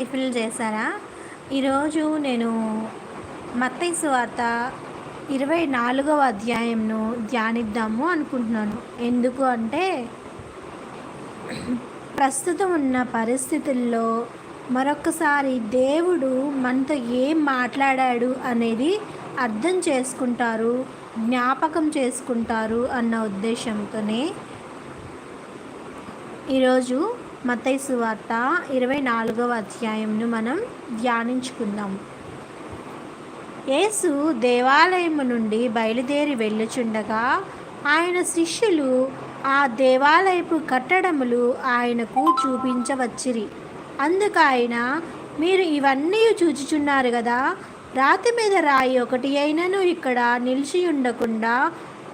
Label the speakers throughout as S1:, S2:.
S1: టిఫిన్లు చేశారా? ఈరోజు నేను మత్తయి వార్త ఇరవై నాలుగవ అధ్యాయంను ధ్యానిద్దాము అనుకుంటున్నాను. ఎందుకు అంటే ప్రస్తుతం ఉన్న పరిస్థితుల్లో మరొకసారి దేవుడు మనతో ఏం మాట్లాడాడు అనేది అర్థం చేసుకుంటారు జ్ఞాపకం చేసుకుంటారు అన్న ఉద్దేశంతోనే. ఈరోజు మతై సువార్త ఇరవై నాలుగవ అధ్యాయంను మనం ధ్యానించుకుందాం. యేసు దేవాలయము నుండి బయలుదేరి వెళ్ళుచుండగా ఆయన శిష్యులు ఆ దేవాలయపు కట్టడములు ఆయనకు చూపించవచ్చిరి. అందుకు ఆయన మీరు ఇవన్నీ చూచుచున్నారు కదా రాతి మీద రాయి ఒకటి అయినను ఇక్కడ నిలిచి ఉండకుండా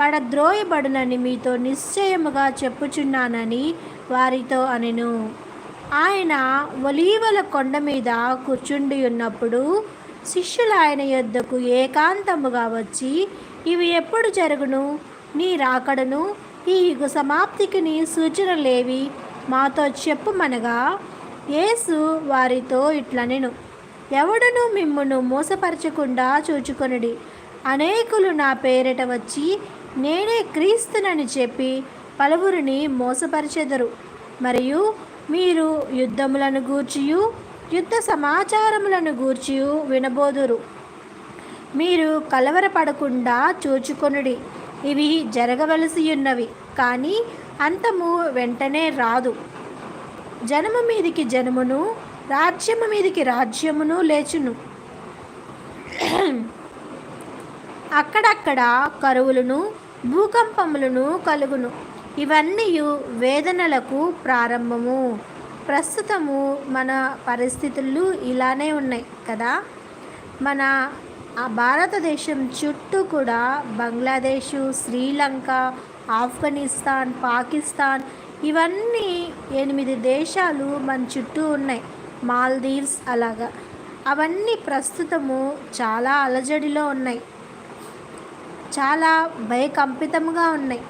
S1: పడద్రోయబడునని మీతో నిశ్చయముగా చెప్పుచున్నానని వారితో అనెను. ఆయన ఒలీవల కొండ మీద కూర్చుండి ఉన్నప్పుడు శిష్యులు ఆయన యొద్దకు ఏకాంతముగా వచ్చి ఇవి ఎప్పుడు జరుగును? నీ రాకడను? ఈ యుగ సమాప్తికి నీ సూచనలేవి మాతో చెప్పుమనగా? యేసు వారితో ఇట్లనెను ఎవడను మిమ్మును మోసపరచకుండా చూచుకొనుడి. అనేకులు నా పేరిట వచ్చి నేనే క్రీస్తునని చెప్పి పలువురిని మోసపరిచెదరు. మరియు మీరు యుద్ధములను గూర్చియు యుద్ధ సమాచారములను గూర్చియు వినబోదురు. మీరు కలవరపడకుండా చూచుకొనుడి. ఇవి జరగవలసి ఉన్నవి కానీ అంతము వెంటనే రాదు. జనము మీదికి జనమును రాజ్యము మీదికి రాజ్యమును లేచును. అక్కడక్కడ కరువులను భూకంపములను కలుగును. ఇవన్నీ వేదనలకు ప్రారంభము. ప్రస్తుతము మన పరిస్థితులు ఇలానే ఉన్నాయి కదా? మన భారతదేశం చుట్టూ కూడా బంగ్లాదేశ్ శ్రీలంక ఆఫ్ఘనిస్తాన్ పాకిస్తాన్ ఇవన్నీ ఎనిమిది దేశాలు మన చుట్టూ ఉన్నాయి. మాల్దీవ్స్ అలాగా. అవన్నీ ప్రస్తుతము చాలా అలజడిలో ఉన్నాయి. చాలా భయకంపితంగా ఉన్నాయి.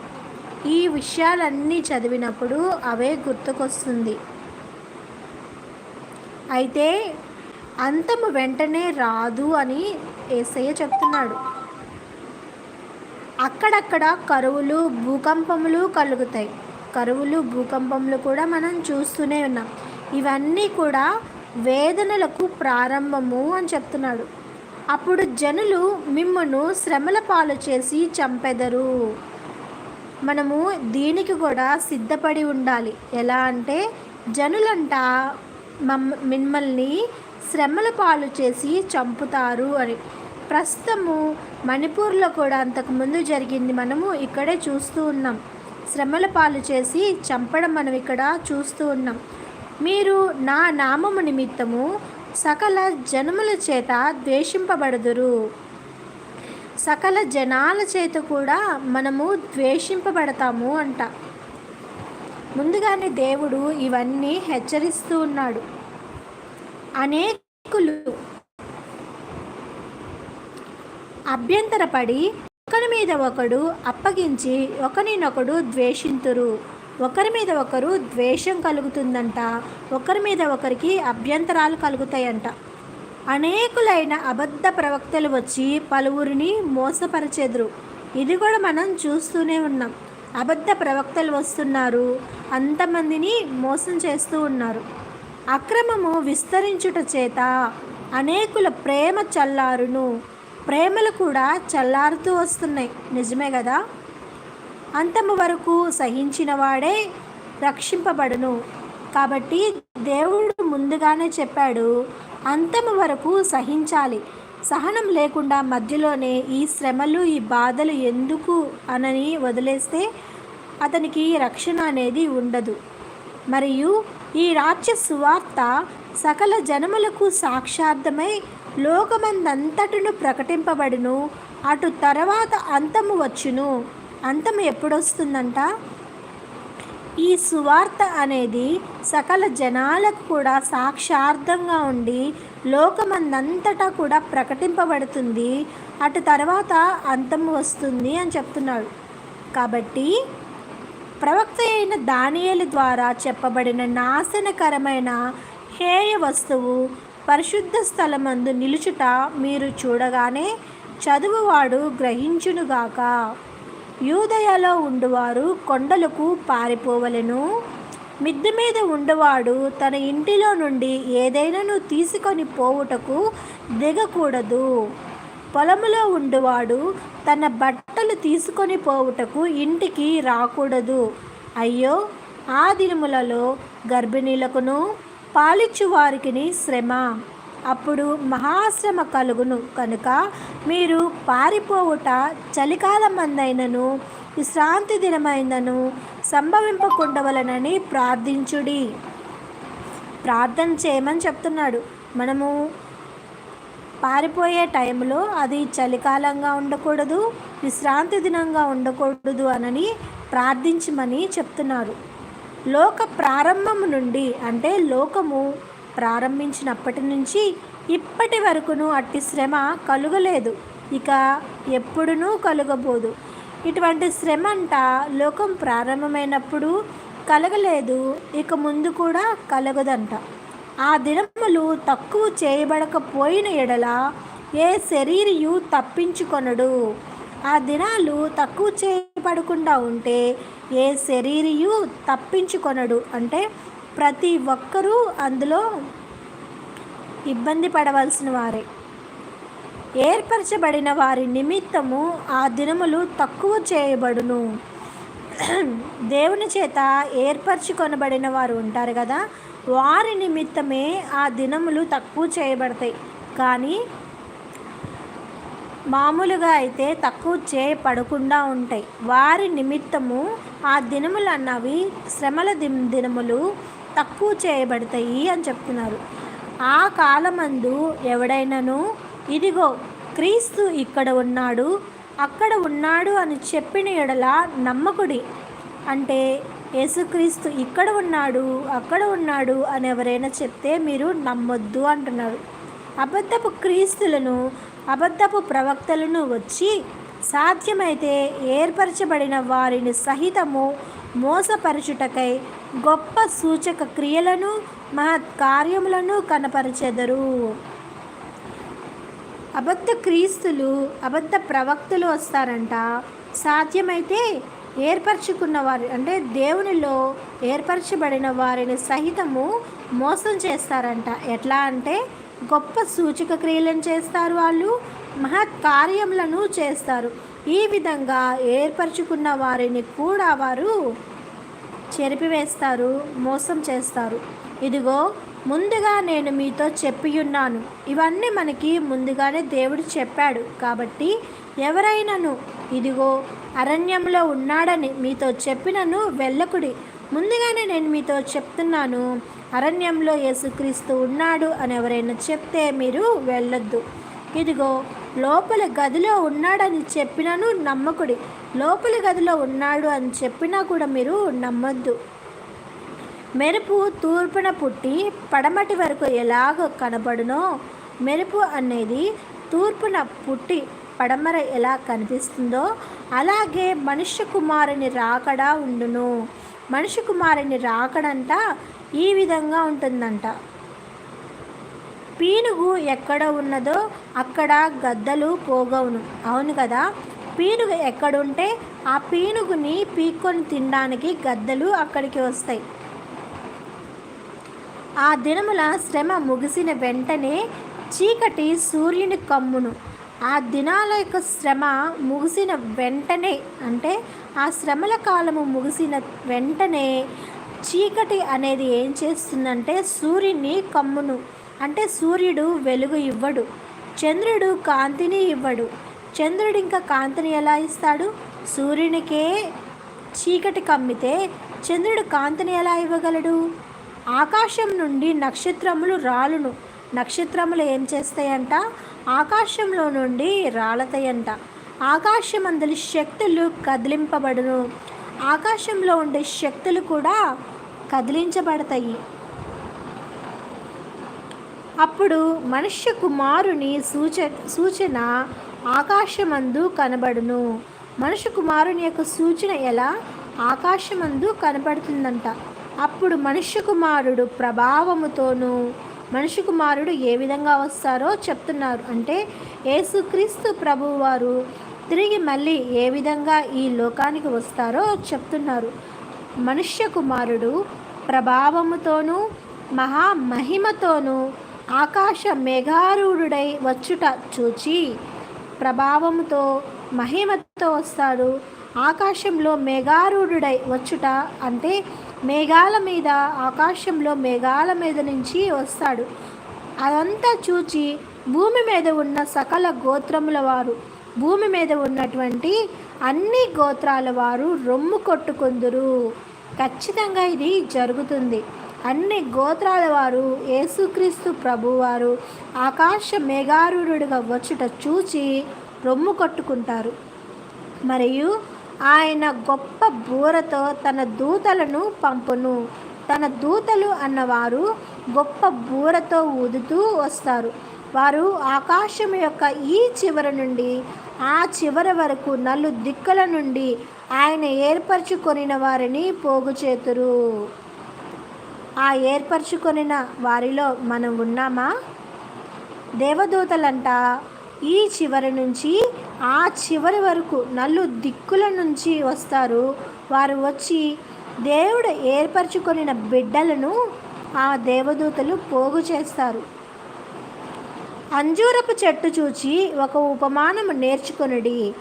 S1: ఈ విషయాలన్నీ చదివినప్పుడు అవే గుర్తుకొస్తుంది. అయితే అంతము వెంటనే రాదు అని ఏసయ్య చెప్తున్నాడు. అక్కడక్కడ కరువులు భూకంపములు కలుగుతాయి. కరువులు భూకంపములు కూడా మనం చూస్తూనే ఉన్నాం. ఇవన్నీ కూడా వేదనలకు ప్రారంభము అని చెప్తున్నాడు. అప్పుడు జనులు మిమ్మను శ్రమల పాలు చేసి చంపెదరు. మనము దీనికి కూడా సిద్ధపడి ఉండాలి. ఎలా అంటే జనులంట మమ్ మిమ్మల్ని శ్రమల పాలు చేసి చంపుతారు అని. ప్రస్తుతము మణిపూర్లో కూడా అంతకుముందు జరిగింది మనము ఇక్కడే చూస్తూ ఉన్నాం. శ్రమల పాలు చేసి చంపడం మనం ఇక్కడ చూస్తూ ఉన్నాం. మీరు నా నామము నిమిత్తము సకల జనముల చేత ద్వేషింపబడదురు. సకల జనాల చేత కూడా మనము ద్వేషింపబడతాము అంట. ముందుగానే దేవుడు ఇవన్నీ హెచ్చరిస్తూ ఉన్నాడు. అనేకులు అభ్యంతరపడి ఒకరి మీద ఒకడు అప్పగించి ఒకరినొకడు ద్వేషింతురు. ఒకరి మీద ఒకరు ద్వేషం కలుగుతుందంట ఒకరి మీద ఒకరికి అభ్యంతరాలు కలుగుతాయంట. అనేకులైన అబద్ధ ప్రవక్తలు వచ్చి పలువురిని మోసపరిచెదురు. ఇది కూడా మనం చూస్తూనే ఉన్నాం. అబద్ధ ప్రవక్తలు వస్తున్నారు అంతమందిని మోసం చేస్తూ ఉన్నారు. అక్రమము విస్తరించుట చేత అనేకుల ప్రేమ చల్లారును. ప్రేమలు కూడా చల్లారుతూ వస్తున్నాయి. నిజమే కదా? అంతము వరకు సహించిన వాడే రక్షింపబడును. కాబట్టి దేవుడు ముందుగానే చెప్పాడు అంతము వరకు సహించాలి. సహనం లేకుండా మధ్యలోనే ఈ శ్రమలు ఈ బాధలు ఎందుకు అనని వదిలేస్తే అతనికి రక్షణ అనేది ఉండదు. మరియు ఈ రాజ్య సువార్త సకల జనములకు సాక్షార్థమై లోకమందంతటను ప్రకటింపబడును. అటు తర్వాత అంతము వచ్చును. అంతం ఎప్పుడొస్తుందంట? ఈ సువార్త అనేది సకల జనాలకు కూడా సాక్షార్థంగా ఉండి లోకమందంతటా కూడా ప్రకటింపబడుతుంది. అటు తర్వాత అంతం వస్తుంది అని చెప్తున్నాడు. కాబట్టి ప్రవక్త అయిన దానియల ద్వారా చెప్పబడిన నాశనకరమైన హేయ వస్తువు పరిశుద్ధ స్థలమందు నిలుచుట మీరు చూడగానే చదువువాడు గ్రహించునుగాక. యూదయలో ఉండువారు కొండలకు పారిపోవలెను. మిద్దె మీద ఉండవాడు తన ఇంటిలో నుండి ఏదైనాను తీసుకొని పోవుటకు దిగకూడదు. పొలములో ఉండేవాడు తన బట్టలు తీసుకొని పోవుటకు ఇంటికి రాకూడదు. అయ్యో ఆ దినములలో గర్భిణీలకును పాలిచ్చువారికి శ్రమ. అప్పుడు మహాశ్రమ కలుగును కనుక మీరు పారిపోవుట చలికాలమందైనను విశ్రాంతి దినమైనను సంభవింపకుండవలనని ప్రార్థించుడి. ప్రార్థన చేయమని చెప్తున్నాడు. మనము పారిపోయే టైంలో అది చలికాలంగా ఉండకూడదు విశ్రాంతి దినంగా ఉండకూడదు అనని ప్రార్థించమని చెప్తున్నారు లోక ప్రారంభం నుండి అంటే లోకము ప్రారంభించినప్పటి నుంచి ఇప్పటి వరకును అట్టి శ్రమ కలుగలేదు. ఇక ఎప్పుడునూ కలుగబోదు. ఇటువంటి శ్రమ అంట లోకం ప్రారంభమైనప్పుడు కలగలేదు. ఇక ముందు కూడా కలగదంట. ఆ దినములు తక్కువ చేయబడకపోయిన ఎడల ఏ శరీరయు తప్పించుకొనడు. ఆ దినాలు తక్కువ చేయబడకుండా ఉంటే ఏ శరీరయు తప్పించుకొనడు. అంటే ప్రతి ఒక్కరూ అందులో ఇబ్బంది పడవలసిన వారే. ఏర్పరచబడిన వారి నిమిత్తము ఆ దినములు తక్కువ చేయబడును. దేవుని చేత ఏర్పరచుకొనబడిన వారు ఉంటారు కదా వారి నిమిత్తమే ఆ దినములు తక్కువ చేయబడతాయి. కానీ మామూలుగా అయితే తక్కువ చేయబడకుండా ఉంటాయి. వారి నిమిత్తము ఆ దినములు అన్నవి శ్రమల దినములు తక్కువ చేయబడతాయి అని చెప్తున్నారు. ఆ కాలమందు ఎవడైనను ఇదిగో క్రీస్తు ఇక్కడ ఉన్నాడు అక్కడ ఉన్నాడు అని చెప్పిన ఎడల నమ్మకుడి. అంటే యేసుక్రీస్తు ఇక్కడ ఉన్నాడు అక్కడ ఉన్నాడు అని ఎవరైనా చెప్తే మీరు నమ్మొద్దు అంటున్నారు. అబద్ధపు క్రీస్తులను అబద్ధపు ప్రవక్తలను వచ్చి సాధ్యమైతే ఏర్పరచబడిన వారిని సహితము మోసపరచుటకై గొప్ప సూచక క్రియలను మహత్ కార్యములను కనపరచెదరు. అబద్ధ క్రీస్తులు అబద్ధ ప్రవక్తలు వస్తారంట. సాధ్యమైతే ఏర్పరచుకున్న వారి అంటే దేవునిలో ఏర్పరచబడిన వారిని సహితము మోసం చేస్తారంట. ఎట్లా అంటే గొప్ప సూచక క్రియలను చేస్తారు వాళ్ళు మహత్ కార్యములను చేస్తారు. ఈ విధంగా ఏర్పరచుకున్న వారిని కూడా వారు చెరిపివేస్తారు మోసం చేస్తారు. ఇదిగో ముందుగా నేను మీతో చెప్పియున్నాను. ఇవన్నీ మనకి ముందుగానే దేవుడు చెప్పాడు. కాబట్టి ఎవరైనాను ఇదిగో అరణ్యంలో ఉన్నాడని మీతో చెప్పినను వెళ్ళకుడి. ముందుగానే నేను మీతో చెప్తున్నాను అరణ్యంలో యేసుక్రీస్తు ఉన్నాడు అని ఎవరైనా చెప్తే మీరు వెళ్ళొద్దు. ఇదిగో లోపల గదిలో ఉన్నాడని చెప్పినను నమ్మకుడి. లోపల గదిలో ఉన్నాడు అని చెప్పినా కూడా మీరు నమ్మొద్దు. మెరుపు తూర్పున పుట్టి పడమటి వరకు ఎలాగ కనబడునో మెరుపు అనేది తూర్పున పుట్టి పడమర ఎలా కనిపిస్తుందో అలాగే మనుష్య కుమారుని రాకడా ఉండును. మనుష్య కుమారుని రాకడంట ఈ విధంగా ఉంటుందంట. పీనుగు ఎక్కడ ఉన్నదో అక్కడ గద్దలు పోగవును. అవును కదా? పీనుగు ఎక్కడుంటే ఆ పీనుగుని పీక్కొని తినడానికి గద్దలు అక్కడికి వస్తాయి. ఆ దినముల శ్రమ ముగిసిన వెంటనే చీకటి సూర్యుని కమ్మును. ఆ దినాల యొక్క శ్రమ ముగిసిన వెంటనే అంటే ఆ శ్రమల కాలము ముగిసిన వెంటనే చీకటి అనేది ఏం చేస్తుందంటే సూర్యుని కమ్మును. అంటే సూర్యుడు వెలుగు ఇవ్వడు చంద్రుడు కాంతిని ఇవ్వడు. చంద్రుడు ఇంకా కాంతిని ఎలా ఇస్తాడు? సూర్యునికే చీకటి కమ్మితే చంద్రుడు కాంతిని ఎలా ఇవ్వగలడు? ఆకాశం నుండి నక్షత్రములు రాలును. నక్షత్రములు ఏం చేస్తాయంట? ఆకాశంలో నుండి రాలతాయంట. ఆకాశం అందరి శక్తులు కదిలింపబడును. ఆకాశంలో ఉండే శక్తులు కూడా కదిలించబడతాయి. అప్పుడు మనుష్య కుమారుని సూచ సూచన ఆకాశమందు కనబడును. మనుష్య కుమారుని యొక్క సూచన ఎలా? ఆకాశమందు కనబడుతుందంట. అప్పుడు మనుష్య కుమారుడు ప్రభావముతోనూ మనుష్య కుమారుడు ఏ విధంగా వస్తారో చెప్తున్నారు. అంటే యేసుక్రీస్తు ప్రభువారు తిరిగి మళ్ళీ ఏ విధంగా ఈ లోకానికి వస్తారో చెప్తున్నారు. మనుష్య కుమారుడు ప్రభావముతోనూ మహామహిమతోనూ ఆకాశ మేఘారూఢుడై వచ్చుట చూచి ప్రభావంతో మహిమతో వస్తాడు. ఆకాశంలో మేఘారూఢుడై వచ్చుట అంటే మేఘాల మీద ఆకాశంలో మేఘాల మీద నుంచి వస్తాడు. అదంతా చూచి భూమి మీద ఉన్న సకల గోత్రముల వారు భూమి మీద ఉన్నటువంటి అన్ని గోత్రాల వారు రొమ్ము కొట్టుకుందురు. ఖచ్చితంగా ఇది జరుగుతుంది. అన్ని గోత్రాల వారు యేసుక్రీస్తు ప్రభువారు ఆకాశ మేఘారుడుగా వచ్చుట చూచి రొమ్ము కట్టుకుంటారు. మరియు ఆయన గొప్ప బూరతో తన దూతలను పంపును. తన దూతలు అన్నవారు గొప్ప బూరతో ఊదుతూ వస్తారు. వారు ఆకాశం యొక్క ఈ చివరి నుండి ఆ చివరి వరకు నలు దిక్కుల నుండి ఆయన ఏర్పరచుకొనిన వారిని పోగు చేతురు ఆ ఏర్పరచుకొనిన వారిలో మనం ఉన్నామా? దేవదూతలంట ఈ చివరి నుంచి ఆ చివరి వరకు నల్లు దిక్కుల నుంచి వస్తారు. వారు వచ్చి దేవుడు ఏర్పరచుకొనిన బిడ్డలను ఆ దేవదూతలు పోగు చేస్తారు. అంజూరపు చెట్టు చూచి ఒక ఉపమానం నేర్చుకొనిడి.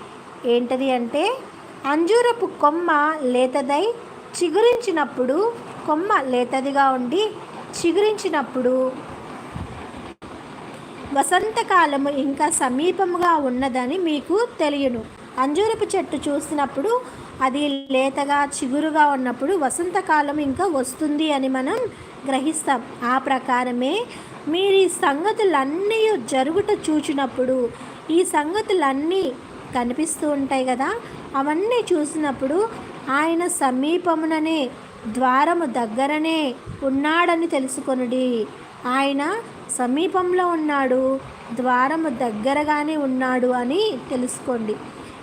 S1: ఏంటది అంటే అంజూరపు కొమ్మ లేతదై చిగురించినప్పుడు కొమ్మ లేతదిగా ఉండి చిగురించినప్పుడు వసంతకాలము ఇంకా సమీపముగా ఉన్నదని మీకు తెలియను. అంజూరపు చెట్టు చూసినప్పుడు అది లేతగా చిగురుగా ఉన్నప్పుడు వసంతకాలం ఇంకా వస్తుంది అని మనం గ్రహిస్తాం. ఆ ప్రకారమే మీరు ఈ సంగతులన్నీ జరుగుట చూచినప్పుడు ఈ సంగతులన్నీ కనిపిస్తూ ఉంటాయి కదా అవన్నీ చూసినప్పుడు ఆయన సమీపముననే ద్వారము దగ్గరనే ఉన్నాడని తెలుసుకొనుడి. ఆయన సమీపంలో ఉన్నాడు ద్వారము దగ్గరగానే ఉన్నాడు అని తెలుసుకోండి.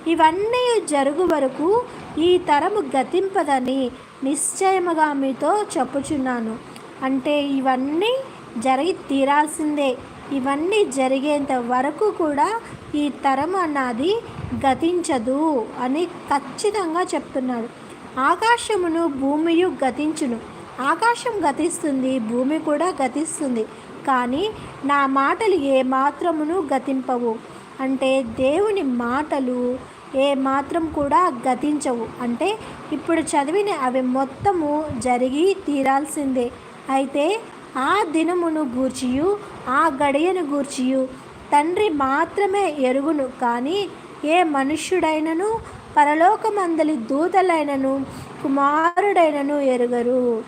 S1: ఇవన్నీ జరుగు వరకు ఈ తరము గతింపదని నిశ్చయముగా మీతో చెప్పుచున్నాను. అంటే ఇవన్నీ జరిగి తీరాల్సిందే. ఇవన్నీ జరిగేంత వరకు కూడా ఈ తరం అన్నది గతించదు అని ఖచ్చితంగా చెప్తున్నాడు. ఆకాశమును భూమియు గతించును. ఆకాశం గతిస్తుంది భూమి కూడా గతిస్తుంది. కానీ నా మాటలు ఏ మాత్రమును గతింపవు. అంటే దేవుని మాటలు ఏ మాత్రం కూడా గతించవు. అంటే ఇప్పుడు చదివిన అవి మొత్తము జరిగి తీరాల్సిందే. అయితే ఆ దినమును గూర్చియు ఆ గడియను గూర్చియు తండ్రి మాత్రమే ఎరుగును. కానీ ఏ మనుష్యుడైనను పరలోకమందలి దూతలైనను కుమారుడైనను ఎరుగరు.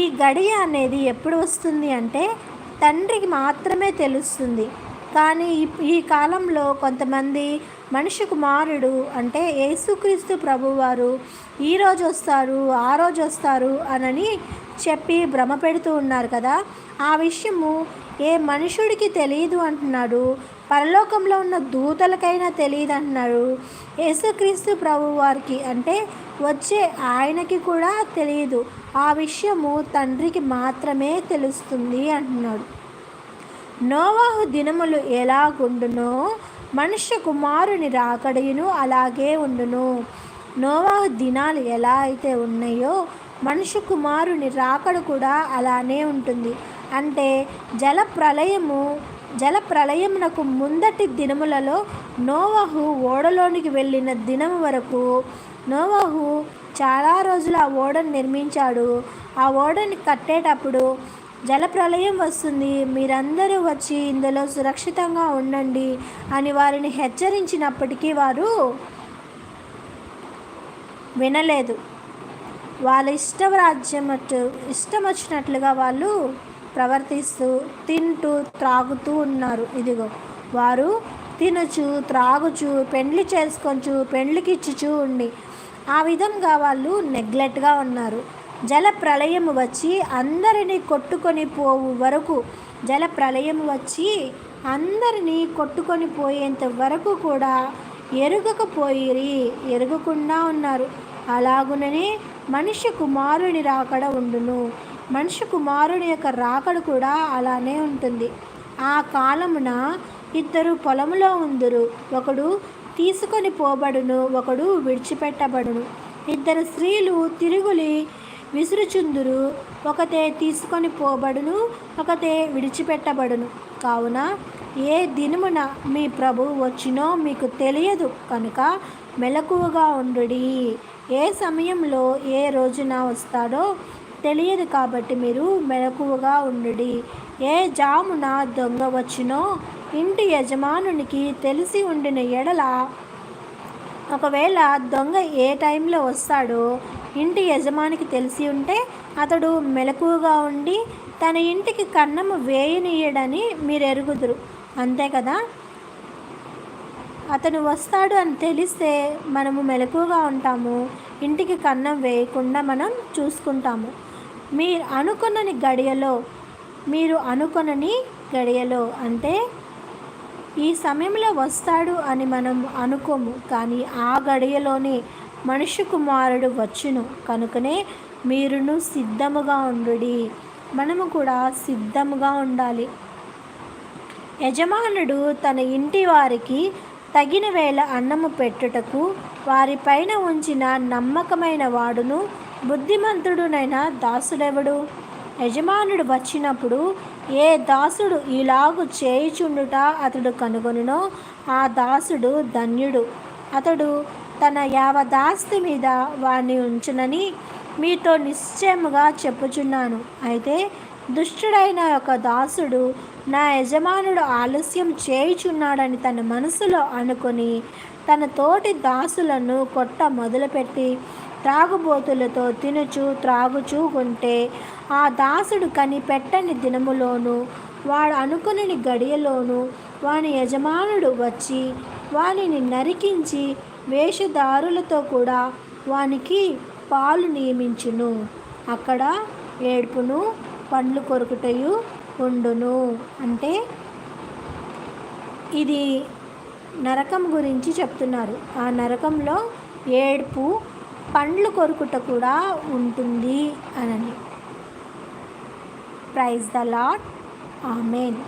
S1: ఈ గడియ అనేది ఎప్పుడు వస్తుంది అంటే తండ్రికి మాత్రమే తెలుస్తుంది. కానీ ఈ కాలంలో కొంతమంది మనిషి కుమారుడు అంటే యేసుక్రీస్తు ప్రభువారు ఈరోజు వస్తారు ఆ రోజు వస్తారు అనని చెప్పి భ్రమ పెడుతూ ఉన్నారు కదా. ఆ విషయము ఏ మనుషుడికి తెలియదు అంటున్నాడు పరలోకంలో ఉన్న దూతలకైనా తెలియదు అంటున్నాడు యేసుక్రీస్తు ప్రభు వారికి అంటే వచ్చే ఆయనకి కూడా తెలియదు. ఆ విషయము తండ్రికి మాత్రమే తెలుస్తుంది అంటున్నాడు నోవాహు దినములు ఎలాగుండునో మనుష్య కుమారుని రాకడయును అలాగే ఉండును. నోవాహు దినాలు ఎలా అయితే ఉన్నాయో మనుష్య కుమారుని రాకడ కూడా అలానే ఉంటుంది. అంటే జల ప్రళయము జల ప్రళయమునకు ముందటి దినములలో నోవహు ఓడలోనికి వెళ్ళిన దినం వరకు నోవహు చాలా రోజులు ఆ ఓడను నిర్మించాడు. ఆ ఓడని కట్టేటప్పుడు జలప్రలయం వస్తుంది. మీరందరూ వచ్చి ఇందులో సురక్షితంగా ఉండండి అని వారిని హెచ్చరించినప్పటికీ వారు వినలేదు. వాళ్ళ ఇష్టరాజ్యం ఇష్టం వచ్చినట్లుగా వాళ్ళు ప్రవర్తిస్తూ తింటూ త్రాగుతూ ఉన్నారు. ఇదిగో వారు తినచు త్రాగుచు పెండ్లి చేసుకొంచు పెండ్లికిచ్చుచు ఉండి ఆ విధంగా వాళ్ళు నెగ్లెట్గా ఉన్నారు. జల ప్రళయం వచ్చి అందరినీ కొట్టుకొని పోవు వరకు జల ప్రళయం వచ్చి అందరినీ కొట్టుకొని పోయేంత వరకు కూడా ఎరుగకపోయిరి ఎరగకుండా ఉన్నారు. అలాగుననే మనిషి కుమారుని రాకడ ఉండును. మనిషి కుమారుడి యొక్క రాకడ కూడా అలానే ఉంటుంది. ఆ కాలమున ఇద్దరు పొలములో ఉందురు. ఒకడు తీసుకొని పోబడును ఒకడు విడిచిపెట్టబడును. ఇద్దరు స్త్రీలు తిరుగులి విసురుచుందురు. ఒకతే తీసుకొని పోబడును ఒకతే విడిచిపెట్టబడును. కావున ఏ దినమున మీ ప్రభు వచ్చినో మీకు తెలియదు. కనుక మెలకువగా ఉండు ఏ సమయంలో ఏ రోజున వస్తాడో తెలియదు కాబట్టి మీరు మెలకువగా ఉండుడి. ఏ జామున దొంగ వచ్చినో ఇంటి యజమానునికి తెలిసి ఉండిన ఎడల ఒకవేళ దొంగ ఏ టైంలో వస్తాడో ఇంటి యజమానికి తెలిసి ఉంటే అతడు మెలకువగా ఉండి తన ఇంటికి కన్నము వేయనీయడని మీరు ఎరుగుదురు అంతే కదా? అతను వస్తాడు అని తెలిస్తే మనము మెలకువగా ఉంటాము. ఇంటికి కన్నం వేయకుండా మనం చూసుకుంటాము. మీరు అనుకున్నని గడియలో మీరు అనుకునని గడియలో అంటే ఈ సమయంలో వస్తాడు అని మనం అనుకోము కానీ ఆ గడియలోనే మనుష్య కుమారుడు వచ్చును. కనుకనే మీరును సిద్ధముగా ఉండు మనము కూడా సిద్ధముగా ఉండాలి. యజమానుడు తన ఇంటి వారికి తగిన వేళ అన్నము పెట్టుటకు వారిపైన ఉంచిన నమ్మకమైన వాడును బుద్ధిమంతుడునైన దాసుడెవడు? యజమానుడు వచ్చినప్పుడు ఏ దాసుడు ఇలాగు చేయుచుండుట అతడు కనుగొనునో ఆ దాసుడు ధన్యుడు. అతడు తన యావదాస్తి మీద వాణ్ణి ఉంచునని మీతో నిశ్చయముగా చెప్పుచున్నాను. అయితే దుష్టుడైన ఒక దాసుడు నా యజమానుడు ఆలస్యం చేయుచున్నాడని తన మనసులో అనుకొని తన తోటి దాసులను కొట్ట మొదలుపెట్టి త్రాగుబోతులతో తినుచు త్రాగుచూ ఉంటే ఆ దాసుడు కనిపెట్టని దినములోను వాడు అనుకుని గడియలోను వాని యజమానుడు వచ్చి వానిని నరికించి వేషధారులతో కూడా వానికి పాలు నియమించును. అక్కడ ఏడుపును పండ్లు కొరుకుటయు ఉండును. అంటే ఇది నరకం గురించి చెప్తున్నారు. ఆ నరకంలో ఏడుపు పండ్లు కొరుకుట కూడా ఉంటుంది అనని ప్రైజ్ ద లాట్ ఆమెన్